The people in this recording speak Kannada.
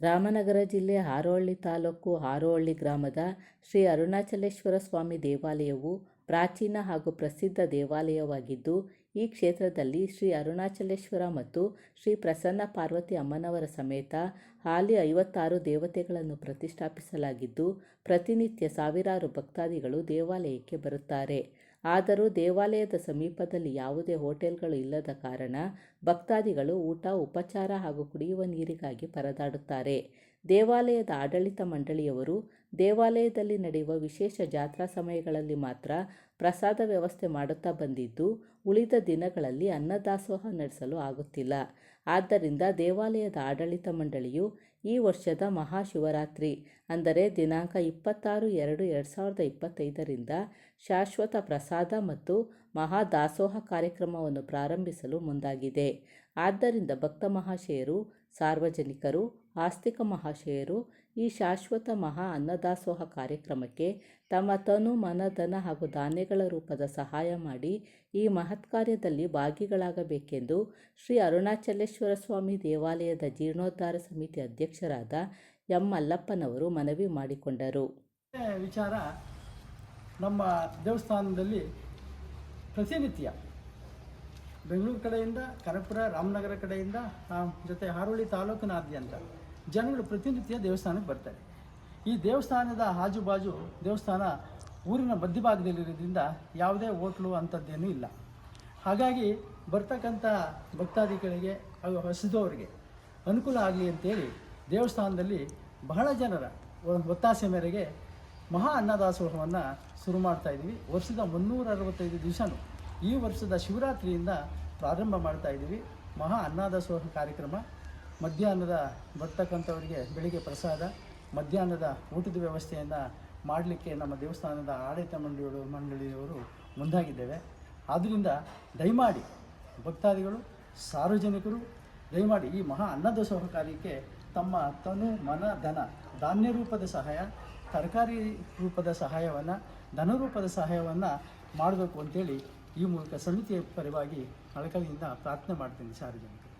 ರಾಮನಗರ ಜಿಲ್ಲೆ ಹಾರೋಹಳ್ಳಿ ತಾಲೂಕು ಹಾರೋಹಳ್ಳಿ ಗ್ರಾಮದ ಶ್ರೀ ಅರುಣಾಚಲೇಶ್ವರ ಸ್ವಾಮಿ ದೇವಾಲಯವು ಪ್ರಾಚೀನ ಹಾಗೂ ಪ್ರಸಿದ್ಧ ದೇವಾಲಯವಾಗಿದ್ದು, ಈ ಕ್ಷೇತ್ರದಲ್ಲಿ ಶ್ರೀ ಅರುಣಾಚಲೇಶ್ವರ ಮತ್ತು ಶ್ರೀ ಪ್ರಸನ್ನ ಪಾರ್ವತಿ ಅಮ್ಮನವರ ಸಮೇತ ಹಾಲಿ ಐವತ್ತಾರು ದೇವತೆಗಳನ್ನು ಪ್ರತಿಷ್ಠಾಪಿಸಲಾಗಿದ್ದು, ಪ್ರತಿನಿತ್ಯ ಸಾವಿರಾರು ಭಕ್ತಾದಿಗಳು ದೇವಾಲಯಕ್ಕೆ ಬರುತ್ತಾರೆ. ಆದರೂ ದೇವಾಲಯದ ಸಮೀಪದಲ್ಲಿ ಯಾವುದೇ ಹೋಟೆಲ್ಗಳು ಇಲ್ಲದ ಕಾರಣ ಭಕ್ತಾದಿಗಳು ಊಟ, ಉಪಚಾರ ಹಾಗೂ ಕುಡಿಯುವ ನೀರಿಗಾಗಿ ಪರದಾಡುತ್ತಾರೆ. ದೇವಾಲಯದ ಆಡಳಿತ ಮಂಡಳಿಯವರು ದೇವಾಲಯದಲ್ಲಿ ನಡೆಯುವ ವಿಶೇಷ ಜಾತ್ರಾ ಸಮಯಗಳಲ್ಲಿ ಮಾತ್ರ ಪ್ರಸಾದ ವ್ಯವಸ್ಥೆ ಮಾಡುತ್ತಾ ಬಂದಿದ್ದು, ಉಳಿದ ದಿನಗಳಲ್ಲಿ ಅನ್ನದಾಸೋಹ ನಡೆಸಲು ಆಗುತ್ತಿಲ್ಲ. ಆದ್ದರಿಂದ ದೇವಾಲಯದ ಆಡಳಿತ ಮಂಡಳಿಯು ಈ ವರ್ಷದ ಮಹಾಶಿವರಾತ್ರಿ ಅಂದರೆ ದಿನಾಂಕ ಇಪ್ಪತ್ತಾರು ಎರಡು ಎರಡು ಸಾವಿರದ ಇಪ್ಪತ್ತೈದರಿಂದ ಶಾಶ್ವತ ಪ್ರಸಾದ ಮತ್ತು ಮಹಾದಾಸೋಹ ಕಾರ್ಯಕ್ರಮವನ್ನು ಪ್ರಾರಂಭಿಸಲು ಮುಂದಾಗಿದೆ. ಆದ್ದರಿಂದ ಭಕ್ತ ಮಹಾಶಯರು, ಸಾರ್ವಜನಿಕರು, ಆಸ್ತಿಕ ಮಹಾಶಯರು ಈ ಶಾಶ್ವತ ಮಹಾ ಅನ್ನದಾಸೋಹ ಕಾರ್ಯಕ್ರಮಕ್ಕೆ ತಮ್ಮ ತನು ಮನಧನ ಹಾಗೂ ಧಾನ್ಯಗಳ ರೂಪದ ಸಹಾಯ ಮಾಡಿ ಈ ಮಹತ್ ಕಾರ್ಯದಲ್ಲಿ ಭಾಗಿಗಳಾಗಬೇಕೆಂದು ಶ್ರೀ ಅರುಣಾಚಲೇಶ್ವರ ಸ್ವಾಮಿ ದೇವಾಲಯದ ಜೀರ್ಣೋದ್ಧಾರ ಸಮಿತಿ ಅಧ್ಯಕ್ಷರಾದ ಎಂ ಮಲ್ಲಪ್ಪನವರು ಮನವಿ ಮಾಡಿಕೊಂಡರು. ವಿಚಾರ ನಮ್ಮ ದೇವಸ್ಥಾನದಲ್ಲಿ ಪ್ರತಿನಿತ್ಯ ಬೆಂಗಳೂರು ಕಡೆಯಿಂದ ಕರಪುರ, ರಾಮನಗರ ಕಡೆಯಿಂದ ಜೊತೆ ಹಾರೋಳಿ ತಾಲೂಕಿನಾದ್ಯಂತ ಜನಗಳು ಪ್ರತಿನಿತ್ಯ ದೇವಸ್ಥಾನಕ್ಕೆ ಬರ್ತಾರೆ. ಈ ದೇವಸ್ಥಾನದ ಆಜುಬಾಜು ದೇವಸ್ಥಾನ ಊರಿನ ಮಧ್ಯಭಾಗದಲ್ಲಿರೋದ್ರಿಂದ ಯಾವುದೇ ಹೋಟ್ಲು ಅಂಥದ್ದೇನೂ ಇಲ್ಲ. ಹಾಗಾಗಿ ಬರ್ತಕ್ಕಂಥ ಭಕ್ತಾದಿಗಳಿಗೆ ಹಾಗೂ ಹಸಿದವರಿಗೆ ಅನುಕೂಲ ಆಗಲಿ ಅಂತೇಳಿ ದೇವಸ್ಥಾನದಲ್ಲಿ ಬಹಳ ಜನರ ಒತ್ತಾಸೆ ಮೇರೆಗೆ ಮಹಾ ಅನ್ನದಾಸೋಹವನ್ನು ಶುರು ಮಾಡ್ತಾ ಇದ್ದೀವಿ. ವರ್ಷದ ಮುನ್ನೂರ ಅರವತ್ತೈದು ದಿವಸನೂ ಈ ವರ್ಷದ ಶಿವರಾತ್ರಿಯಿಂದ ಪ್ರಾರಂಭ ಮಾಡ್ತಾ ಇದ್ದೀವಿ. ಮಹಾ ಅನ್ನದಾಸೋಹ ಕಾರ್ಯಕ್ರಮ. ಮಧ್ಯಾಹ್ನದ ಬರ್ತಕ್ಕಂಥವರಿಗೆ ಬೆಳಿಗ್ಗೆ ಪ್ರಸಾದ, ಮಧ್ಯಾಹ್ನದ ಊಟದ ವ್ಯವಸ್ಥೆಯನ್ನು ಮಾಡಲಿಕ್ಕೆ ನಮ್ಮ ದೇವಸ್ಥಾನದ ಆಡಳಿತ ಮಂಡಳಿಯವರು ಮಂಡಳಿಯವರು ಮುಂದಾಗಿದ್ದೇವೆ. ಆದ್ದರಿಂದ ದಯಮಾಡಿ ಭಕ್ತಾದಿಗಳು, ಸಾರ್ವಜನಿಕರು, ದಯಮಾಡಿ ಈ ಮಹಾ ಅನ್ನದಾಸೋಹ ಕಾರ್ಯಕ್ಕೆ ತಮ್ಮ ತನು ಮನ, ಧನ, ಧಾನ್ಯ ರೂಪದ ಸಹಾಯ, ತರಕಾರಿ ರೂಪದ ಸಹಾಯವನ್ನು ಧನರೂಪದ ಸಹಾಯವನ್ನು ಮಾಡಬೇಕು ಅಂತೇಳಿ ಈ ಮೂಲಕ ಸಮಿತಿಯ ಪರವಾಗಿ ಕಳಕಳಿಯಿಂದ ಪ್ರಾರ್ಥನೆ ಮಾಡ್ತೀನಿ ಸಾರ್ವಜನಿಕ